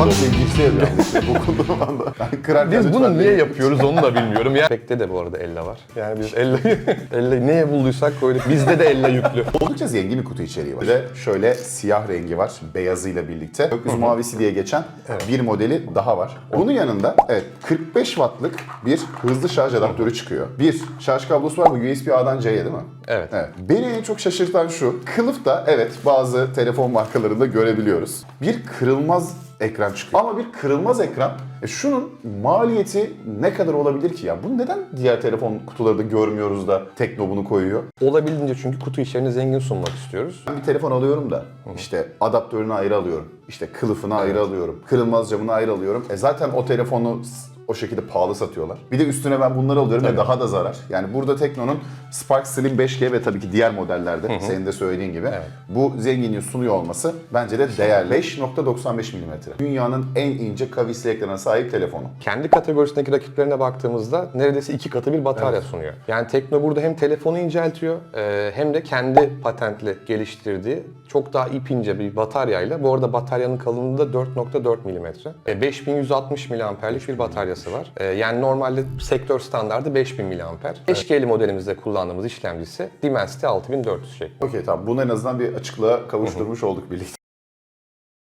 Bak sevgilisi işte bu konuda. Ben kırarken Biz bunu niye yapıyoruz onu da bilmiyorum ya. Efekte de bu arada Elle var. Yani biz Elle, Elle neye bulduysak koyduk. Bizde de Elle yüklü. Oldukça zengin bir kutu içeriği var. Bir de şöyle siyah rengi var beyazıyla birlikte. Gökyüzü mavisi diye geçen bir modeli daha var. Bunun yanında evet 45 wattlık bir hızlı şarj adaptörü çıkıyor. Bir şarj kablosu var bu USB-A'dan C'ye değil mi? Evet. Evet. Beni en çok şaşırtan şu. Kılıfta evet bazı telefon markalarında görebiliyoruz. Bir kırılmaz ekran çıkıyor. Ama bir kırılmaz ekran e şunun maliyeti ne kadar olabilir ki ya? Bunu neden diğer telefon kutularında görmüyoruz da Tekno bunu koyuyor? Olabildiğince çünkü kutu içeriğini zengin sunmak istiyoruz. Ben bir telefon alıyorum da işte adaptörünü ayrı alıyorum. işte kılıfını ayrı alıyorum. Kırılmaz camını ayrı alıyorum. E zaten o telefonu o şekilde pahalı satıyorlar. Bir de üstüne ben bunları alıyorum ve daha da zarar. Yani burada Tekno'nun Spark Slim 5G ve tabii ki diğer modellerde senin de söylediğin gibi bu zenginliği sunuyor olması bence de değerli. 5.95 mm. Dünyanın en ince kavisli ekrana sahip telefonu. Kendi kategorisindeki rakiplerine baktığımızda neredeyse iki katı bir batarya sunuyor. Yani Tekno burada hem telefonu inceltiyor e, hem de kendi patentli geliştirdiği çok daha ip ince bir bataryayla. Bu arada bataryanın kalınlığı da 4.4 mm. E, 5160 mAh'lik bir bataryası var. E, yani normalde sektör standardı 5000 mAh. 5G'li modelimizde kullandığımız işlemcisi Dimensity 6400 şeklinde. Okey tamam bunu en azından bir açıklığa kavuşturmuş olduk birlikte.